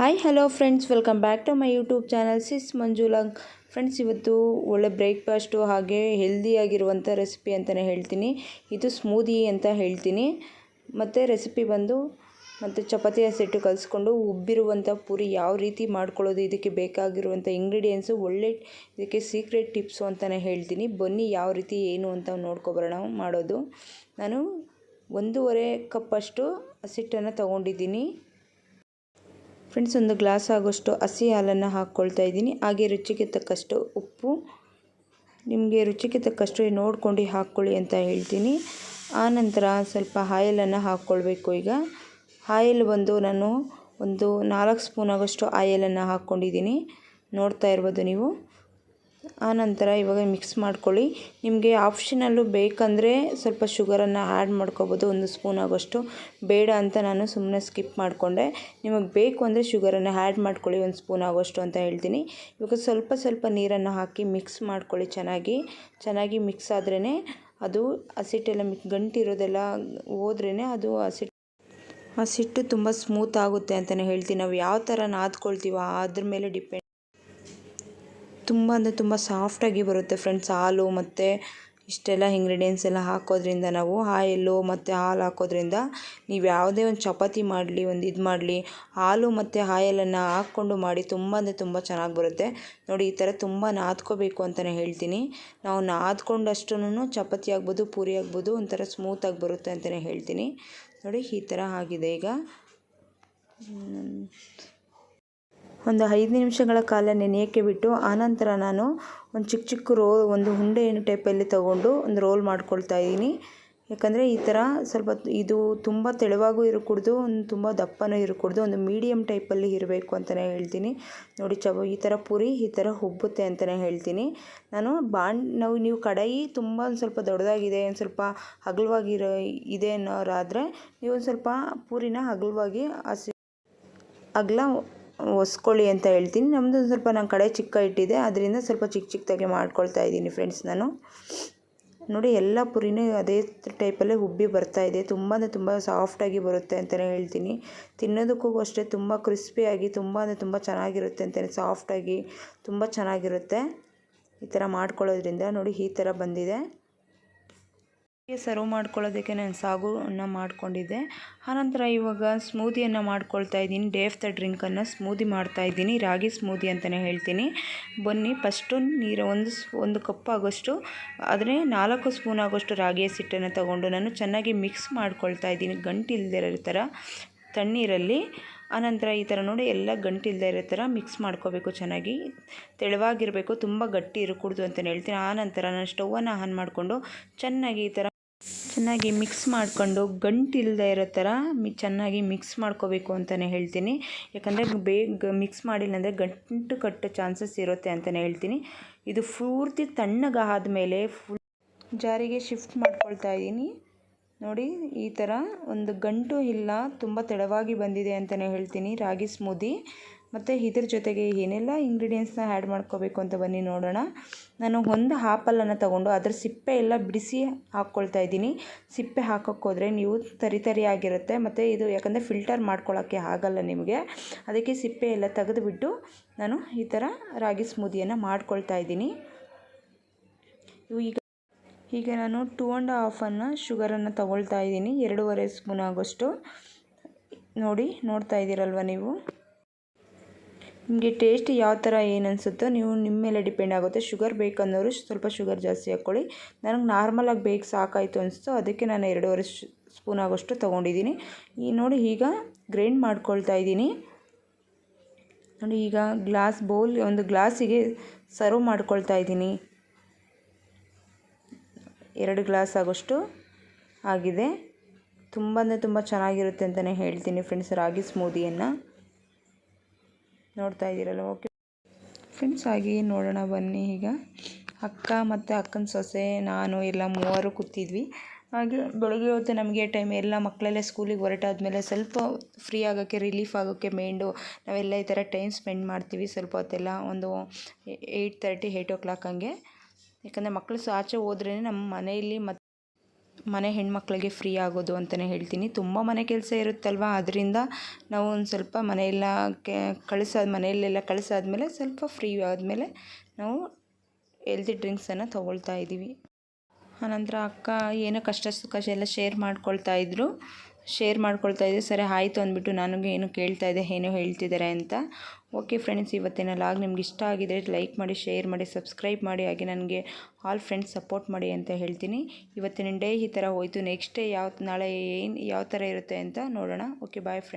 Hi hello friends welcome back to my YouTube channel sis ಮಂಜುಲಾಂಗ್ friends ಇವತ್ತು ಒಳ್ಳೆ breakfast ಹಾಗೆ ಹೆಲ್ದಿಯಾಗಿರುವಂಥ recipe ಅಂತಲೇ ಹೇಳ್ತೀನಿ. ಇದು ಸ್ಮೂದಿ ಅಂತ ಹೇಳ್ತೀನಿ. ಮತ್ತು ರೆಸಿಪಿ ಬಂದು ಮತ್ತು ಚಪಾತಿ ಹಸಿಟ್ಟು ಕಲಿಸ್ಕೊಂಡು ಉಬ್ಬಿರುವಂಥ ಪೂರಿ ಯಾವ ರೀತಿ ಮಾಡ್ಕೊಳ್ಳೋದು, ಇದಕ್ಕೆ ಬೇಕಾಗಿರುವಂಥ ಇಂಗ್ರೀಡಿಯೆಂಟ್ಸು ಒಳ್ಳೆ ಇದಕ್ಕೆ ಸೀಕ್ರೆಟ್ ಟಿಪ್ಸು ಅಂತಲೇ ಹೇಳ್ತೀನಿ. ಬನ್ನಿ ಯಾವ ರೀತಿ, ಏನು ಅಂತ ನೋಡ್ಕೊಬರೋಣ ಮಾಡೋದು. ನಾನು ಒಂದೂವರೆ ಕಪ್ಪಷ್ಟು ಹಸಿಟ್ಟನ್ನು ತೊಗೊಂಡಿದ್ದೀನಿ. ಫ್ರೆಂಡ್ಸ್, ಒಂದು ಗ್ಲಾಸ್ ಆಗೋಷ್ಟು ಹಸಿ ಹಾಲನ್ನು ಹಾಕ್ಕೊಳ್ತಾ ಇದ್ದೀನಿ. ಹಾಗೆ ರುಚಿಗೆ ತಕ್ಕಷ್ಟು ಉಪ್ಪು. ನಿಮಗೆ ರುಚಿಗೆ ತಕ್ಕಷ್ಟು ನೋಡ್ಕೊಂಡು ಹಾಕ್ಕೊಳ್ಳಿ ಅಂತ ಹೇಳ್ತೀನಿ. ಆನಂತರ ಸ್ವಲ್ಪ ಆಯಿಲನ್ನು ಹಾಕ್ಕೊಳ್ಬೇಕು ಈಗ. ಆಯಿಲ್ ಬಂದು ನಾನು ಒಂದು ನಾಲ್ಕು ಸ್ಪೂನ್ ಆಗೋಷ್ಟು ಆಯಿಲನ್ನು ಹಾಕ್ಕೊಂಡಿದ್ದೀನಿ. ನೋಡ್ತಾ ಇರ್ಬೋದು ನೀವು. ಆನಂತರ ಇವಾಗ ಮಿಕ್ಸ್ ಮಾಡ್ಕೊಳ್ಳಿ. ನಿಮಗೆ ಆಪ್ಷನಲ್ಲು ಬೇಕಂದರೆ ಸ್ವಲ್ಪ ಶುಗರನ್ನು ಆ್ಯಡ್ ಮಾಡ್ಕೋಬೋದು, ಒಂದು ಸ್ಪೂನ್ ಆಗೋಷ್ಟು. ಬೇಡ ಅಂತ ನಾನು ಸುಮ್ಮನೆ ಸ್ಕಿಪ್ ಮಾಡಿಕೊಂಡೆ. ನಿಮಗೆ ಬೇಕು ಅಂದರೆ ಶುಗರನ್ನು ಆ್ಯಡ್ ಮಾಡ್ಕೊಳ್ಳಿ, ಒಂದು ಸ್ಪೂನ್ ಆಗೋಷ್ಟು ಅಂತ ಹೇಳ್ತೀನಿ. ಇವಾಗ ಸ್ವಲ್ಪ ಸ್ವಲ್ಪ ನೀರನ್ನು ಹಾಕಿ ಮಿಕ್ಸ್ ಮಾಡ್ಕೊಳ್ಳಿ ಚೆನ್ನಾಗಿ. ಚೆನ್ನಾಗಿ ಮಿಕ್ಸ್ ಆದ್ರೇ ಅದು ಹಸಿಟ್ಟೆಲ್ಲ ಮಿಕ್ ಗಂಟಿರೋದೆಲ್ಲ ಹೋದ್ರೇ ಅದು ಹಸಿಟ್ಟು ಸಿಟ್ಟು ತುಂಬ ಸ್ಮೂತ್ ಆಗುತ್ತೆ ಅಂತಲೇ ಹೇಳ್ತೀನಿ. ನಾವು ಯಾವ ಥರ ನಾದ್ಕೊಳ್ತೀವೋ ಅದ್ರ ಮೇಲೆ ಡಿಪೆಂಡ್ ತುಂಬ ಅಂದರೆ ತುಂಬ ಸಾಫ್ಟಾಗಿ ಬರುತ್ತೆ ಫ್ರೆಂಡ್ಸ್ ಹಾಲು ಮತ್ತು ಇಷ್ಟೆಲ್ಲ ಇಂಗ್ರೀಡಿಯೆಂಟ್ಸ್ ಎಲ್ಲ ಹಾಕೋದ್ರಿಂದ ನಾವು ಆಯಿಲು ಮತ್ತು ಹಾಲು ಹಾಕೋದ್ರಿಂದ ನೀವು ಯಾವುದೇ ಒಂದು ಚಪಾತಿ ಮಾಡಲಿ, ಒಂದು ಇದು ಮಾಡಲಿ, ಹಾಲು ಮತ್ತು ಆಯಿಲನ್ನು ಹಾಕ್ಕೊಂಡು ಮಾಡಿ ತುಂಬ ಅಂದರೆ ತುಂಬ ಚೆನ್ನಾಗಿ ಬರುತ್ತೆ. ನೋಡಿ ಈ ಥರ ತುಂಬ ನಾದ್ಕೋಬೇಕು ಅಂತಲೇ ಹೇಳ್ತೀನಿ. ನಾವು ನಾದ್ಕೊಂಡಷ್ಟು ಚಪಾತಿ ಆಗ್ಬೋದು, ಪೂರಿ ಆಗ್ಬೋದು ಒಂಥರ ಸ್ಮೂತಾಗಿ ಬರುತ್ತೆ ಅಂತಲೇ ಹೇಳ್ತೀನಿ. ನೋಡಿ ಈ ಥರ ಆಗಿದೆ ಈಗ. ಒಂದು ಐದು ನಿಮಿಷಗಳ ಕಾಲ ನೆನೆಯೋಕ್ಕೆ ಬಿಟ್ಟು ಆನಂತರ ನಾನು ಒಂದು ಚಿಕ್ಕ ಚಿಕ್ಕ ರೋ, ಒಂದು ಉಂಡೆಯನ್ನು ಟೈಪಲ್ಲಿ ತೊಗೊಂಡು ಒಂದು ರೋಲ್ ಮಾಡ್ಕೊಳ್ತಾ ಇದ್ದೀನಿ. ಯಾಕಂದರೆ ಈ ಥರ ಸ್ವಲ್ಪ ಇದು ತುಂಬ ತೆಳುವಾಗೂ ಇರಕೂಡ್ದು, ಒಂದು ತುಂಬ ದಪ್ಪನೂ ಇರಕೂಡ್ದು, ಒಂದು ಮೀಡಿಯಮ್ ಟೈಪಲ್ಲಿ ಇರಬೇಕು ಅಂತಲೇ ಹೇಳ್ತೀನಿ. ನೋಡಿ ಚವ, ಈ ಥರ ಪುರಿ, ಈ ಥರ ಉಬ್ಬುತ್ತೆ ಅಂತಲೇ ಹೇಳ್ತೀನಿ. ನಾನು ಬಾಣ್, ನಾವು, ನೀವು ಕಡಾಯಿ ತುಂಬ ಒಂದು ಸ್ವಲ್ಪ ದೊಡ್ಡದಾಗಿದೆ, ಒಂದು ಸ್ವಲ್ಪ ಹಗಲವಾಗಿರೋ ಇದೆ ಅನ್ನೋರಾದರೆ, ನೀವು ಒಂದು ಸ್ವಲ್ಪ ಪೂರಿನ ಹಗಲವಾಗಿ ಹಸಿ ಅಗಲ ಒಸ್ಕೊಳ್ಳಿ ಅಂತ ಹೇಳ್ತೀನಿ. ನಮ್ಮದು ಸ್ವಲ್ಪ ನನ್ನ ಕಡೆ ಚಿಕ್ಕ ಇಟ್ಟಿದೆ. ಅದರಿಂದ ಸ್ವಲ್ಪ ಚಿಕ್ಕ ಚಿಕ್ಕದಾಗಿ ಮಾಡ್ಕೊಳ್ತಾ ಇದ್ದೀನಿ ಫ್ರೆಂಡ್ಸ್ ನಾನು. ನೋಡಿ ಎಲ್ಲ ಪುರಿನೂ ಅದೇ ಟೈಪಲ್ಲೇ ಉಬ್ಬಿ ಬರ್ತಾ ಇದೆ. ತುಂಬ ಅಂದರೆ ತುಂಬ ಸಾಫ್ಟಾಗಿ ಬರುತ್ತೆ ಅಂತಲೇ ಹೇಳ್ತೀನಿ. ತಿನ್ನೋದಕ್ಕೂ ಅಷ್ಟೇ ತುಂಬ ಕ್ರಿಸ್ಪಿಯಾಗಿ ತುಂಬ ಅಂದರೆ ತುಂಬ ಚೆನ್ನಾಗಿರುತ್ತೆ ಅಂತಲೇ ಸಾಫ್ಟಾಗಿ ತುಂಬ ಚೆನ್ನಾಗಿರುತ್ತೆ. ಈ ಥರ ಮಾಡ್ಕೊಳ್ಳೋದ್ರಿಂದ ನೋಡಿ ಈ ಥರ ಬಂದಿದೆ. ಸರ್ವ್ ಮಾಡ್ಕೊಳ್ಳೋದಕ್ಕೆ ನಾನು ಸಾಗುವನ್ನು ಮಾಡಿಕೊಂಡಿದ್ದೆ. ಆನಂತರ ಇವಾಗ ಸ್ಮೂದಿಯನ್ನು ಮಾಡ್ಕೊಳ್ತಾ ಇದ್ದೀನಿ. ಡೇಫ್ ದ ಡ್ರಿಂಕನ್ನು ಸ್ಮೂದಿ ಮಾಡ್ತಾ ಇದ್ದೀನಿ. ರಾಗಿ ಸ್ಮೂದಿ ಅಂತಲೇ ಹೇಳ್ತೀನಿ. ಬನ್ನಿ ಫಸ್ಟು ನೀರು ಒಂದು ಒಂದು ಕಪ್ ಆಗೋಷ್ಟು, ಆದರೆ ನಾಲ್ಕು ಸ್ಪೂನ್ ಆಗೋಷ್ಟು ರಾಗಿ ಸಿಟ್ಟನ್ನು ತಗೊಂಡು ನಾನು ಚೆನ್ನಾಗಿ ಮಿಕ್ಸ್ ಮಾಡ್ಕೊಳ್ತಾ ಇದ್ದೀನಿ. ಗಂಟಿಲ್ದಿರೋ ಥರ ತಣ್ಣೀರಲ್ಲಿ. ಆನಂತರ ಈ ಥರ ನೋಡಿ ಎಲ್ಲ ಗಂಟಿಲ್ಲದೆ ಇರೋ ಥರ ಮಿಕ್ಸ್ ಮಾಡ್ಕೋಬೇಕು ಚೆನ್ನಾಗಿ. ತೆಳುವಾಗಿರಬೇಕು, ತುಂಬ ಗಟ್ಟಿ ಇರಕೂಡ್ದು ಅಂತಲೇ ಹೇಳ್ತೀನಿ. ಆನಂತರ ನಾನು ಸ್ಟವನ್ನು ಆನ್ ಮಾಡಿಕೊಂಡು ಚೆನ್ನಾಗಿ ಈ ಥರ ಚೆನ್ನಾಗಿ ಮಿಕ್ಸ್ ಮಾಡಿಕೊಂಡು ಗಂಟಿಲ್ಲದೆ ಇರೋ ಥರ ಮಿ ಚೆನ್ನಾಗಿ ಮಿಕ್ಸ್ ಮಾಡ್ಕೋಬೇಕು ಅಂತಲೇ ಹೇಳ್ತೀನಿ. ಯಾಕಂದರೆ ಬೇಗ ಮಿಕ್ಸ್ ಮಾಡಿಲ್ಲ ಅಂದರೆ ಗಂಟು ಕಟ್ಟೋ ಚಾನ್ಸಸ್ ಇರುತ್ತೆ ಅಂತಲೇ ಹೇಳ್ತೀನಿ. ಇದು ಪೂರ್ತಿ ತಣ್ಣಗಾದ ಮೇಲೆ ಫುಲ್ ಜಾರಿಗೆ ಶಿಫ್ಟ್ ಮಾಡ್ಕೊಳ್ತಾ ಇದ್ದೀನಿ. ನೋಡಿ, ಈ ಥರ ಒಂದು ಗಂಟು ಇಲ್ಲ, ತುಂಬ ತಡವಾಗಿ ಬಂದಿದೆ ಅಂತಲೇ ಹೇಳ್ತೀನಿ. ರಾಗಿ ಸ್ಮೂದಿ ಮತ್ತು ಇದ್ರ ಜೊತೆಗೆ ಏನೆಲ್ಲ ಇಂಗ್ರೀಡಿಯೆಂಟ್ಸ್ನ ಆ್ಯಡ್ ಮಾಡ್ಕೋಬೇಕು ಅಂತ ಬನ್ನಿ ನೋಡೋಣ. ನಾನು ಒಂದು ಆಪಲನ್ನು ತಗೊಂಡು ಅದರ ಸಿಪ್ಪೆ ಎಲ್ಲ ಬಿಡಿಸಿ ಹಾಕ್ಕೊಳ್ತಾ ಇದ್ದೀನಿ. ಸಿಪ್ಪೆ ಹಾಕೋಕ್ಕೋದ್ರೆ ನೀವು ತರಿ ಆಗಿರುತ್ತೆ. ಮತ್ತು ಇದು ಯಾಕಂದರೆ ಫಿಲ್ಟರ್ ಮಾಡ್ಕೊಳ್ಳೋಕ್ಕೆ ಆಗಲ್ಲ ನಿಮಗೆ. ಅದಕ್ಕೆ ಸಿಪ್ಪೆ ಎಲ್ಲ ತೆಗೆದುಬಿಟ್ಟು ನಾನು ಈ ಥರ ರಾಗಿ ಸ್ಮೂದಿಯನ್ನು ಮಾಡ್ಕೊಳ್ತಾ ಇದ್ದೀನಿ. ಈಗ ಈಗ ನಾನು ಟೂ ಆ್ಯಂಡ್ ಹಾಫನ್ನು ಶುಗರನ್ನು ತಗೊಳ್ತಾ ಇದ್ದೀನಿ. ಎರಡೂವರೆ ಸ್ಪೂನ್ ಆಗೋಷ್ಟು. ನೋಡಿ, ನೋಡ್ತಾ ಇದ್ದೀರಲ್ವ ನೀವು? ನಿಮಗೆ ಟೇಸ್ಟ್ ಯಾವ ಥರ ಏನು ಅನಿಸುತ್ತೋ ನೀವು ನಿಮ್ಮ ಮೇಲೆ ಡಿಪೆಂಡ್ ಆಗುತ್ತೆ. ಶುಗರ್ ಬೇಕನ್ನೋರು ಸ್ವಲ್ಪ ಶುಗರ್ ಜಾಸ್ತಿ ಹಾಕ್ಕೊಳ್ಳಿ. ನನಗೆ ನಾರ್ಮಲಾಗಿ ಬೇಕು ಸಾಕಾಯಿತು ಅನಿಸ್ತು ಅದಕ್ಕೆ ನಾನು ಎರಡೂವರೆ ಸ್ಪೂನ್ ಆಗೋಷ್ಟು ತೊಗೊಂಡಿದ್ದೀನಿ. ಈ ನೋಡಿ ಈಗ ಗ್ರೈಂಡ್ ಮಾಡ್ಕೊಳ್ತಾ ಇದ್ದೀನಿ. ನೋಡಿ ಈಗ ಗ್ಲಾಸ್ ಬೌಲ್ ಒಂದು ಗ್ಲಾಸಿಗೆ ಸರ್ವ್ ಮಾಡ್ಕೊಳ್ತಾ ಇದ್ದೀನಿ. ಎರಡು ಗ್ಲಾಸ್ ಆಗೋಷ್ಟು ಆಗಿದೆ. ತುಂಬ ಅಂದರೆ ತುಂಬ ಚೆನ್ನಾಗಿರುತ್ತೆ ಅಂತಲೇ ಹೇಳ್ತೀನಿ ಫ್ರೆಂಡ್ಸ್ ರಾಗಿ ಸ್ಮೂದಿಯನ್ನು ನೋಡ್ತಾ ಇದ್ದೀರಲ್ಲ ಓಕೆ ಫ್ರೆಂಡ್ಸ್ ಹಾಗೆ ನೋಡೋಣ, ಬನ್ನಿ ಈಗ. ಅಕ್ಕ ಮತ್ತು ಅಕ್ಕನ ಸೊಸೆ, ನಾನು, ಎಲ್ಲ ಮೂವರು ಕೂತಿದ್ವಿ. ಹಾಗೆ ಬೆಳಗ್ಗೆ ಹೊತ್ತು ನಮಗೆ ಟೈಮ್ ಎಲ್ಲ ಮಕ್ಕಳೆಲ್ಲ ಸ್ಕೂಲಿಗೆ ಹೊರಟಾದ್ಮೇಲೆ ಸ್ವಲ್ಪ ಫ್ರೀ ಆಗೋಕ್ಕೆ ರಿಲೀಫ್ ಆಗೋಕ್ಕೆ ಮೈಂಡು, ನಾವೆಲ್ಲ ಈ ಥರ ಟೈಮ್ ಸ್ಪೆಂಡ್ ಮಾಡ್ತೀವಿ. ಸ್ವಲ್ಪ ಹೊತ್ತೆಲ್ಲ ಒಂದು eight thirty eight o'clock ಹಂಗೆ. ಯಾಕಂದರೆ ಮಕ್ಕಳು ಆಚೆ ಹೋದ್ರೇ ನಮ್ಮ ಮನೆಯಲ್ಲಿ ಮತ್ತು ಮನೆ ಹೆಣ್ಮಕ್ಳಿಗೆ ಫ್ರೀ ಆಗೋದು ಅಂತಲೇ ಹೇಳ್ತೀನಿ. ತುಂಬ ಮನೆ ಕೆಲಸ ಇರುತ್ತಲ್ವ? ಅದರಿಂದ ನಾವು ಒಂದು ಸ್ವಲ್ಪ ಮನೆಯೆಲ್ಲ ಕೆ ಕಳಿಸಾದ ಮನೆಯಲ್ಲೆಲ್ಲ ಕಳಿಸಾದ್ಮೇಲೆ ಸ್ವಲ್ಪ ಫ್ರೀ ಆದಮೇಲೆ ನಾವು ಎಲ್ದಿ ಡ್ರಿಂಕ್ಸನ್ನು ತೊಗೊಳ್ತಾ ಇದ್ದೀವಿ. ಆನಂತರ ಅಕ್ಕ ಏನೋ ಕಷ್ಟ ಸುಖ ಎಲ್ಲ ಶೇರ್ ಮಾಡ್ಕೊಳ್ತಾ ಇದ್ದರು ಶೇರ್ ಮಾಡ್ಕೊಳ್ತಾ ಇದ್ದೆ, ಸರಿ, ಆಯಿತು ಅಂದ್ಬಿಟ್ಟು ನನಗೆ ಏನು ಕೇಳ್ತಾ ಇದೆ, ಏನೋ ಹೇಳ್ತಿದ್ದಾರೆ ಅಂತ. ಓಕೆ ಫ್ರೆಂಡ್ಸ್ ಇವತ್ತಿನ ಲಾಗ್ ನಿಮ್ಗೆ ಇಷ್ಟ ಆಗಿದ್ರೆ ಲೈಕ್ ಮಾಡಿ ಶೇರ್ ಮಾಡಿ ಸಬ್ಸ್ಕ್ರೈಬ್ ಮಾಡಿ, ಹಾಗೆ ನನಗೆ ಆಲ್ ಫ್ರೆಂಡ್ಸ್ ಸಪೋರ್ಟ್ ಮಾಡಿ ಅಂತ ಹೇಳ್ತೀನಿ. ಇವತ್ತಿನ ಡೇ ಈ ಥರ ಹೋಯಿತು. ನೆಕ್ಸ್ಟ್ ಡೇ ಯಾವ, ನಾಳೆ ಏನು, ಯಾವ ಥರ ಇರುತ್ತೆ ಅಂತ ನೋಡೋಣ. Okay bye friends